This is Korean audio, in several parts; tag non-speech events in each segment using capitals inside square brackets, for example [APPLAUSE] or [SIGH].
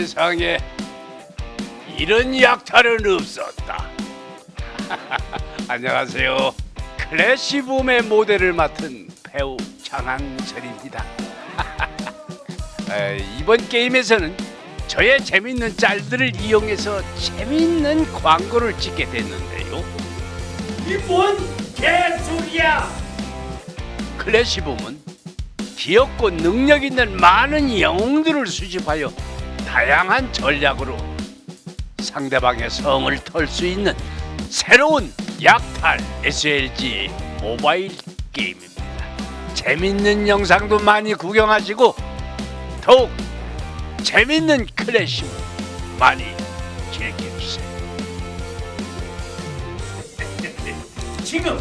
세상에 이런 약탈은 없었다. [LAUGHS] 안녕하세요. 클래시붐의 모델을 맡은 배우 장항철입니다. [LAUGHS] 에, 이번 게임에서는 저의 재밌는 짤들을 이용해서 재밌는 광고를 찍게 됐는데요. 이 뭔 개소리야! 클래시붐은 귀엽고 능력 있는 많은 영웅들을 수집하여 다양한 전략으로 상대방의 성을 털 수 있는 새로운 약탈 SLG 모바일 게임입니다. 재밌는 영상도 많이 구경하시고 더욱 재밌는 클래시붐 많이 즐겨주세요. 지금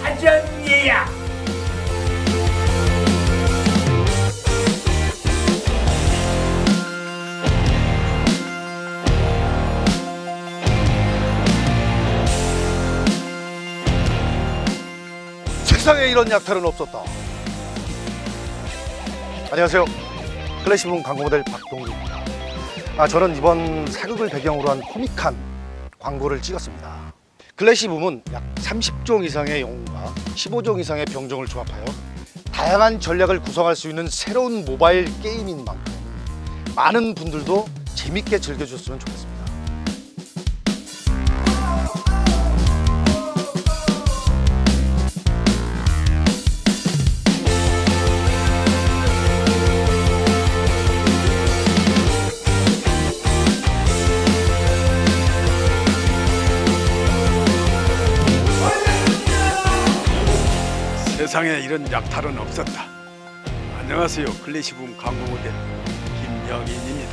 사전 예약! 세상에 이런 약탈은 없었다. 안녕하세요. 클래시붐 광고 모델 박동규입니다. 아, 저는 이번 사극을 배경으로 한 코믹한 광고를 찍었습니다. 클래시붐은 약 30종 이상의 영웅과 15종 이상의 병종을 조합하여 다양한 전략을 구성할 수 있는 새로운 모바일 게임인 만큼 많은 분들도 재밌게 즐겨줬으면 좋겠습니다. 세상에 이런 약탈은 없었다. 안녕하세요. 클래시붐 광고 모델 김영인입니다.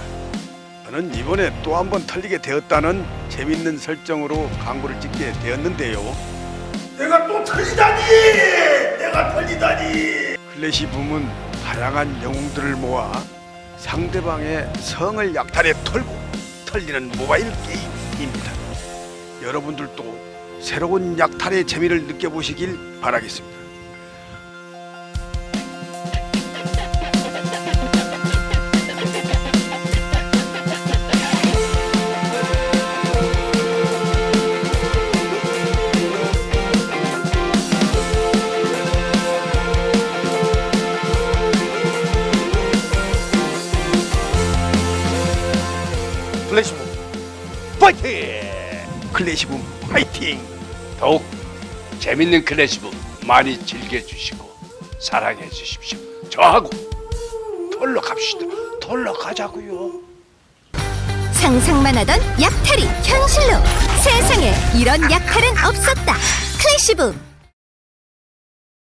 저는 이번에 또 한 번 털리게 되었다는 재밌는 설정으로 광고를 찍게 되었는데요. 내가 또 털리다니! 내가 털리다니! 클래시붐은 다양한 영웅들을 모아 상대방의 성을 약탈해 털고 털리는 모바일 게임입니다. 여러분들도 새로운 약탈의 재미를 느껴보시길 바라겠습니다. 클래시붐 파이팅! 클래시붐 파이팅! 더욱 재밌는 클래시북 많이 즐겨주시고 사랑해 주십시오. 저하고 털러 갑시다. 털러 가자고요. 상상만 하던 약탈이 현실로 세상에 이런 약탈은 없었다 클래시붐